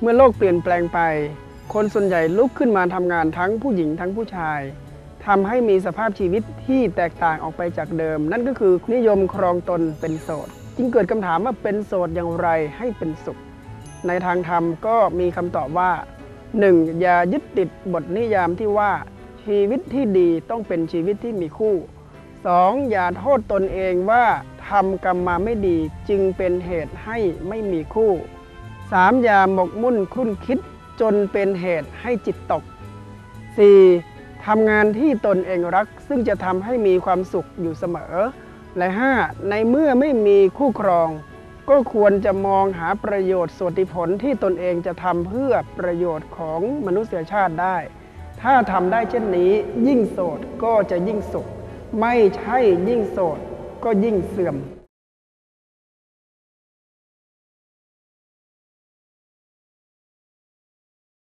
เมื่อโลกเปลี่ยนแปลงไป คนส่วนใหญ่ลุกขึ้นมาทำงานทั้งผู้หญิงทั้งผู้ชายทำให้มีสภาพชีวิตที่แตกต่างออกไปจากเดิม นั่นก็คือนิยมครองตนเป็นโสด จึงเกิดคำถามว่าเป็นโสดอย่างไรให้เป็นสุข ในทางธรรมก็มีคำตอบว่า 1. อย่ายึดติดบทนิยามที่ว่าชีวิตที่ดีต้องเป็นชีวิตที่มีคู่ 2. อย่าโทษตนเองว่าทำกรรมมาไม่ดีจึงเป็นเหตุให้ไม่มีคู่ 3. อย่าหมกมุ่นคลุ่นคิดจนเป็นเหตุให้จิตตก 4. ทำงานที่ตนเองรักซึ่งจะทำให้มีความสุขอยู่เสมอ และ 5. ในเมื่อไม่มีคู่ครอง ก็ควรจะมองหาประโยชน์ส่วนผลที่ตนเองจะทำเพื่อประโยชน์ของมนุษยชาติได้ ถ้าทำได้เช่นนี้ ยิ่งโสดก็จะยิ่งสุข ไม่ใช่ยิ่งโสดก็ยิ่งเสื่อม